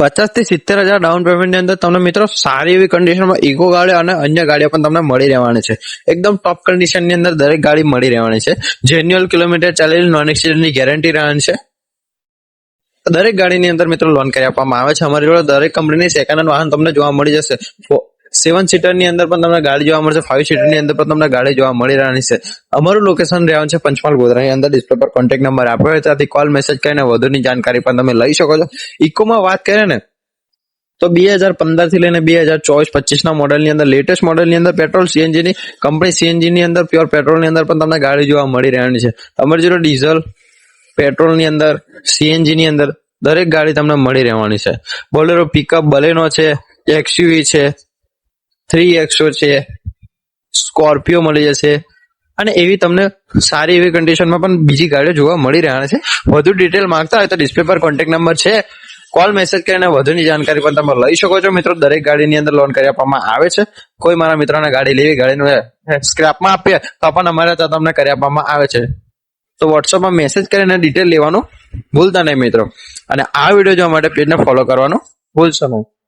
પચાસથી સિત્તેર હજાર ડાઉન પેમેન્ટની અંદર તમને મિત્રો સારી એવી કન્ડિશનમાં ઇકો ગાડી અને અન્ય ગાડીઓ પણ તમને મળી રહેવાની છે. એકદમ ટોપ કન્ડિશનની અંદર દરેક ગાડી મળી રહેવાની છે. જેન્યુઅલ કિલોમીટર ચાલેલી નોન એક્સિડન્ટની ગેરંટી રહેવાની છે. દરેક ગાડીની અંદર મિત્રો લોન કરી આપવામાં આવે છે. અમારી જોડે દરેક કંપનીની સેકન્ડ હેન્ડ વાહન તમને જોવા મળી જશે. સેવન સીટરની અંદર પણ તમને ગાડી જોવા મળશે ફાઈવ સીટરની અંદર પણ તમને ગાડી જોવા મળી રહેવાની છે. અમારું લોકેશન રહેવાનું છે પંચમહાલ ગોધરાની અંદર. ડિસ્પ્લે પર કોન્ટેક્ટ નંબર આપ્યો હોય ત્યાંથી કોલ મેસેજ કરીને વધુની જાણકારી પણ તમે લઈ શકો છો. ઇકોમાં વાત કરીએ ને, તો બે હજાર પંદરથી લઈને બે હજાર ચોવીસ પચીસ ના મોડેલની અંદર લેટેસ્ટ મોડેલની અંદર પેટ્રોલ સીએનજી ની કંપની સીએનજી ની અંદર પ્યોર પેટ્રોલની અંદર પણ તમને ગાડી જોવા મળી રહેવાની છે. અમારી જોડે ડીઝલ પેટ્રોલની અંદર સીએનજી ની અંદર દરેક ગાડી તમને મળી રહેવાની છે. બોલેરો પિકઅપ બલેનો છે એક્સયુવી છે થ્રી એક્સો છે સ્કોર્પિયો મળી જશે અને એવી તમને સારી એવી કન્ડિશનમાં પણ બીજી ગાડીઓ જોવા મળી રહ્યા છે. વધુ ડિટેલ માંગતા હોય તો ડિસ્પ્લે પર કોન્ટેક્ટ નંબર છે. કોલ મેસેજ કરીને વધુની જાણકારી પણ તમે લઈ શકો છો. મિત્રો, દરેક ગાડીની અંદર લોન કરી આપવામાં આવે છે. કોઈ મારા મિત્રોને ગાડી લેવી, ગાડીને સ્ક્રેપમાં આપીએ, તો પણ અમારે ત્યાં તમને કરી આપવામાં આવે છે. તો વોટ્સઅપમાં મેસેજ કરીને ડિટેલ લેવાનું ભૂલતા નહીં મિત્રો. અને આ વીડિયો જોવા માટે પેજને ફોલો કરવાનું ભૂલશો નહીં.